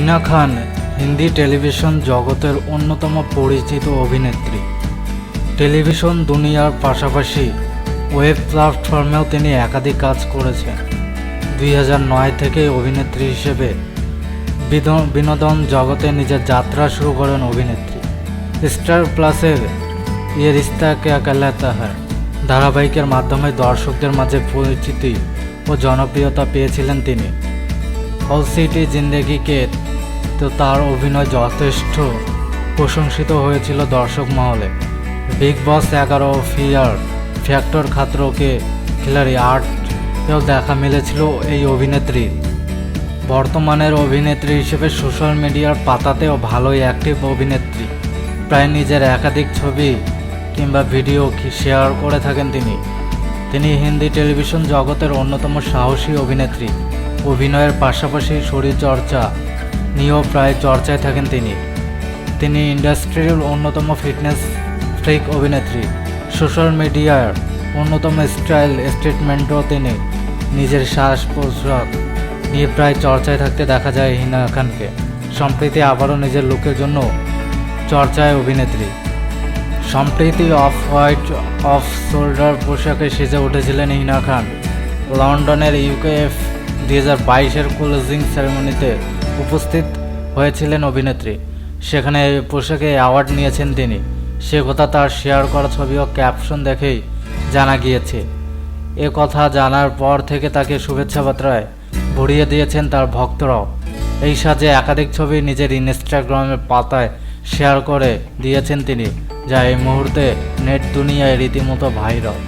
হিনা খান, Hindi television জগতের অন্যতম পরিচিত অভিনেত্রী। টেলিভিশন দুনিয়ার পাশাপাশি ওয়েব প্ল্যাটফর্মেও তিনি একাধিক কাজ করেছেন। দুই থেকে অভিনেত্রী হিসেবে বিনোদন জগতে নিজের যাত্রা শুরু করেন অভিনেত্রী। স্টার প্লাসের ইয়ে রিস্তা কে কালাতা হয় ধারাবাহিকের মাধ্যমে দর্শকদের মাঝে পরিচিতি ও জনপ্রিয়তা পেয়েছিলেন তিনি। অল সিটি জিন্দেগিকে তো তার অভিনয় যথেষ্ট প্রশংসিত হয়েছিল দর্শক মহলে। বিগ বস এগারো ফিয়ার ফ্যাক্টর খাতরোকে খিলাড়ি আর্টেও দেখা মিলেছিল এই অভিনেত্রী। বর্তমানের অভিনেত্রী হিসেবে সোশ্যাল মিডিয়ার পাতাতেও ভালোই অ্যাক্টিভ অভিনেত্রী। প্রায় নিজের একাধিক ছবি কিংবা ভিডিও শেয়ার করে থাকেন তিনি। তিনি হিন্দি টেলিভিশন জগতের অন্যতম সাহসী অভিনেত্রী। অভিনয়ের পাশাপাশি শরীরচর্চা নিয়েও প্রায় চর্চায় থাকেন তিনি। তিনি ইন্ডাস্ট্রির অন্যতম ফিটনেস ফ্রিক অভিনেত্রী। সোশ্যাল মিডিয়ার অন্যতম স্টাইল স্টেটমেন্টও তিনি। নিজের শ্বাস পোশাক নিয়ে প্রায় চর্চায় থাকতে দেখা যায় হিনা খানকে। সম্প্রতি আবারও নিজের লুকের জন্য চর্চায় অভিনেত্রী। সম্প্রতি অফ হোয়াইট, অফ শোল্ডার পোশাকে সেজে উঠেছিলেন হিনা খান। লন্ডনের ইউকেএফ দুই হাজার বাইশের ক্লোজিং সেরেমনিতে উপস্থিত হয়েছিলেন অভিনেত্রী। সেখানে পোশাকে অ্যাওয়ার্ড নিয়েছেন তিনি। সে কথা তার শেয়ার করা ছবি ও ক্যাপশন দেখেই জানা গিয়েছে। এ কথা জানার পর থেকে তাকে শুভেচ্ছা বার্তায় ভরিয়ে দিয়েছেন তার ভক্তরাও। এই সাজে একাধিক ছবি নিজের ইনস্টাগ্রামের পাতায় শেয়ার করে দিয়েছেন তিনি, যা এই মুহূর্তে নেট দুনিয়ায় রীতিমতো ভাইরাল।